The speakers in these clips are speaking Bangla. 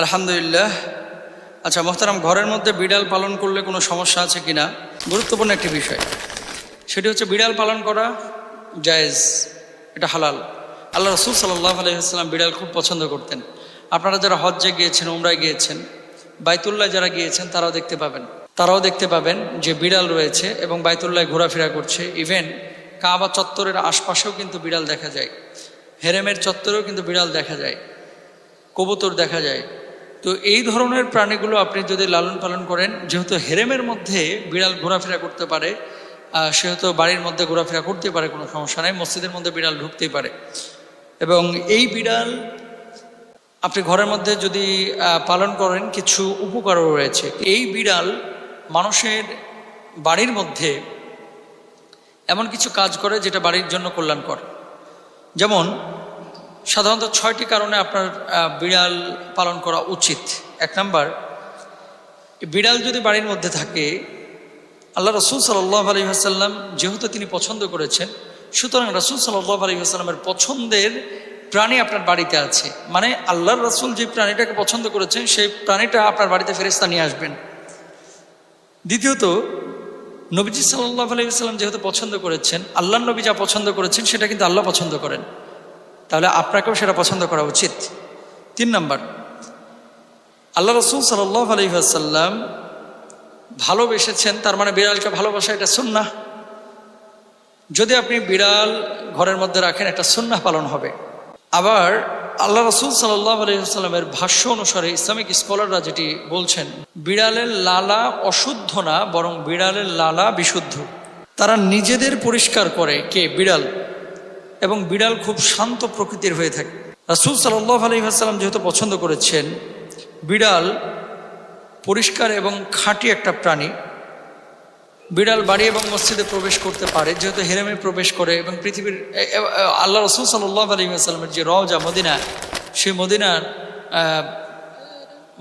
আলহামদুলিল্লাহ। আচ্ছা মোহতারাম, ঘরের মধ্যে বিড়াল পালন করলে কোনো সমস্যা আছে কিনা? গুরুত্বপূর্ণ একটি বিষয়। সেটি হচ্ছে বিড়াল পালন করা জায়েজ, এটা হালাল। আল্লাহ রসুল সাল্লাহ আলহিহাস্লাম বিড়াল খুব পছন্দ করতেন। আপনারা যারা হজ্জে গিয়েছেন, উমরায় গিয়েছেন, বাইতুল্লাহ যারা গিয়েছেন, তারাও দেখতে পাবেন। তারাও দেখতে পাবেন যে বিড়াল রয়েছে এবং বাইতুল্লাহ ঘোরাফেরা করছে। ইভেন কাবা চত্বরের আশপাশেও কিন্তু বিড়াল দেখা যায়। হেরেমের চত্বরেও কিন্তু বিড়াল দেখা যায়। কবুতর দেখা যায়। তো এই ধরনের প্রাণীগুলো আপনি যদি লালন পালন করেন, যেহেতু হেরেমের মধ্যে বিড়াল ঘোরাফেরা করতে পারে সেহেতু বাড়ির মধ্যে ঘোরাফেরা করতে পারে, কোনো সমস্যা নেই, মসজিদের মধ্যে বিড়াল ঢুকতেই পারে। এবং এই বিড়াল আপনি ঘরের মধ্যে যদি পালন করেন, কিছু উপকারও রয়েছে। এই বিড়াল মানুষের বাড়ির মধ্যে এমন কিছু কাজ করে, যেটা বাড়ির জন্য কল্যাণকর। যেমন সাধারণত ছয়টি কারণে আপনার বিড়াল পালন করা উচিত। এক নাম্বার, বিড়াল যদি বাড়ির মধ্যে থাকে, আল্লাহ রসুল সাল্লাহ আলী আসাল্লাম যেহেতু তিনি পছন্দ করেছেন, সুতরাং রসুল সাল্লাহ আলী আসাল্লামের পছন্দের প্রাণী আপনার বাড়িতে আছে। মানে আল্লাহর রসুল যে প্রাণীটাকে পছন্দ করেছেন, সেই প্রাণীটা আপনার বাড়িতে ফেরেস্তা নিয়ে আসবেন। দ্বিতীয়ত, নবীজি সাল্লাহ আলাইসাল্লাম যেহেতু পছন্দ করেছেন আল্লাহ নবী যা পছন্দ করেছেন, সেটা কিন্তু আল্লাহ পছন্দ করেন। তাহলে আপনাকেও সেটা পছন্দ করা উচিত। তিন নম্বর, আল্লাহ রসুল সাল্লাহ আলহিহাসাল্লাম ভালোবেসেছেন, তার মানে বিড়ালকে ভালোবাসা এটা সুন্না যদি আপনি বিড়াল ঘরের মধ্যে রাখেন একটা সুন্না পালন হবে। আবার আল্লাহ রসুল সাল্লাহ আলহিহাস্লামের ভাষ্য অনুসারে ইসলামিক স্কলাররা যেটি বলছেন, বিড়ালের লালা অশুদ্ধ না, বরং বিড়ালের লালা বিশুদ্ধ। তারা নিজেদের পরিষ্কার করে কে? বিড়াল। এবং বিড়াল খুব শান্ত প্রকৃতির হয়ে থাকে। রাসুল সাল্লাহ আলহিহাস্লাম যেহেতু পছন্দ করেছেন, বিড়াল পরিষ্কার এবং খাঁটি একটা প্রাণী। বিড়াল বাড়ি এবং মসজিদে প্রবেশ করতে পারে, যেহেতু হেরেমে প্রবেশ করে এবং পৃথিবীর আল্লাহ রসুল সাল্লাহ আলহিহাস্লামের যে রওজা মদিনা, সেই মদিনার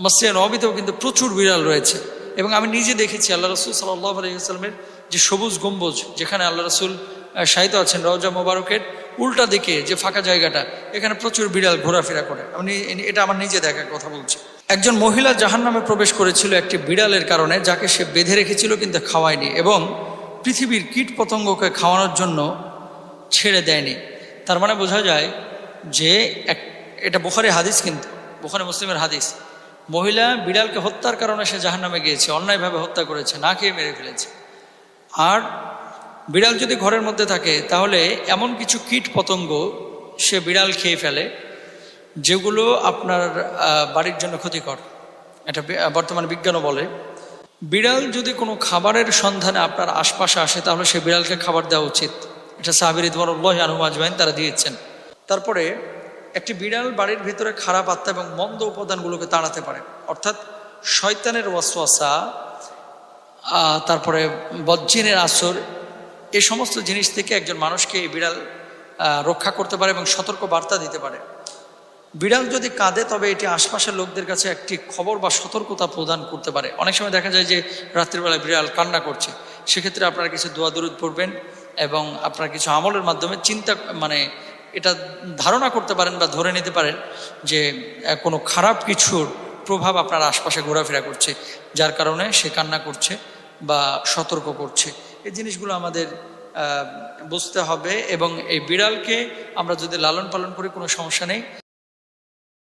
মসজিদ নবিতেও কিন্তু প্রচুর বিড়াল রয়েছে। এবং আমি নিজে দেখেছি আল্লাহ রসুল সাল্লাহ আলহিহাস্লামের যে সবুজ গম্বুজ, যেখানে আল্লাহ রসুল শায়িত আছেন রওজা মোবারকের উল্টা দিকে যে ফাঁকা জায়গাটা, এখানে প্রচুর বিড়াল ঘোরাফেরা করে। আমি এটা আমার নিজে দেখার কথা বলছি। একজন মহিলা জাহান নামে প্রবেশ করেছিল একটি বিড়ালের কারণে, যাকে সে বেঁধে রেখেছিল কিন্তু খাওয়ায়নি এবং পৃথিবীর কীট পতঙ্গকে খাওয়ানোর জন্য ছেড়ে দেয়নি। তার মানে বোঝা যায় যে এক এটা বোখারি হাদিস কিন্তু, বোখারি মুসলিমের হাদিস। মহিলা বিড়ালকে হত্যার কারণে সে জাহান নামে গিয়েছে, অন্যায়ভাবে হত্যা করেছে, না খেয়ে মেরে ফেলেছে। আর বিড়াল যদি ঘরের মধ্যে থাকে, তাহলে এমন কিছু কীট পতঙ্গ সে বিড়াল খেয়ে ফেলে, যেগুলো আপনার বাড়ির জন্য ক্ষতিকর। এটা বর্তমান বিজ্ঞানও বলে। বিড়াল যদি কোনো খাবারের সন্ধানে আপনার আশপাশে আসে, তাহলে সে বিড়ালকে খাবার দেওয়া উচিত। এটা সাহাবির ইদমানুল্লাহ আনহু আজমাইন তারা দিয়েছেন। তারপরে একটি বিড়াল বাড়ির ভিতরে খারাপ আত্মা এবং মন্দ উপাদানগুলোকে তাড়াতে পারে। অর্থাৎ শয়তানের ওয়াসওয়াসা তারপরে বজ্জিনের আসর এই সমস্ত জিনিস থেকে একজন মানুষকে এই বিড়াল রক্ষা করতে পারে এবং সতর্ক বার্তা দিতে পারে। বিড়াল যদি কাঁদে, তবে এটি আশপাশের লোকদের কাছে একটি খবর বা সতর্কতা প্রদান করতে পারে। অনেক সময় দেখা যায় যে রাত্রিবেলায় বিড়াল কান্না করছে। সেক্ষেত্রে আপনারা কিছু দোয়া দরুদ পড়বেন এবং আপনারা কিছু আমলের মাধ্যমে চিন্তা মানে এটা ধারণা করতে পারেন বা ধরে নিতে পারেন যে কোনো খারাপ কিছুর প্রভাব আপনার আশপাশে ঘোরাফেরা করছে, যার কারণে সে কান্না করছে বা সতর্ক করছে। এই জিনিসগুলো আমাদের বুঝতে হবে এবং এই বিড়ালকে আমরা যদি লালন পালন করি, কোনো সমস্যা নেই।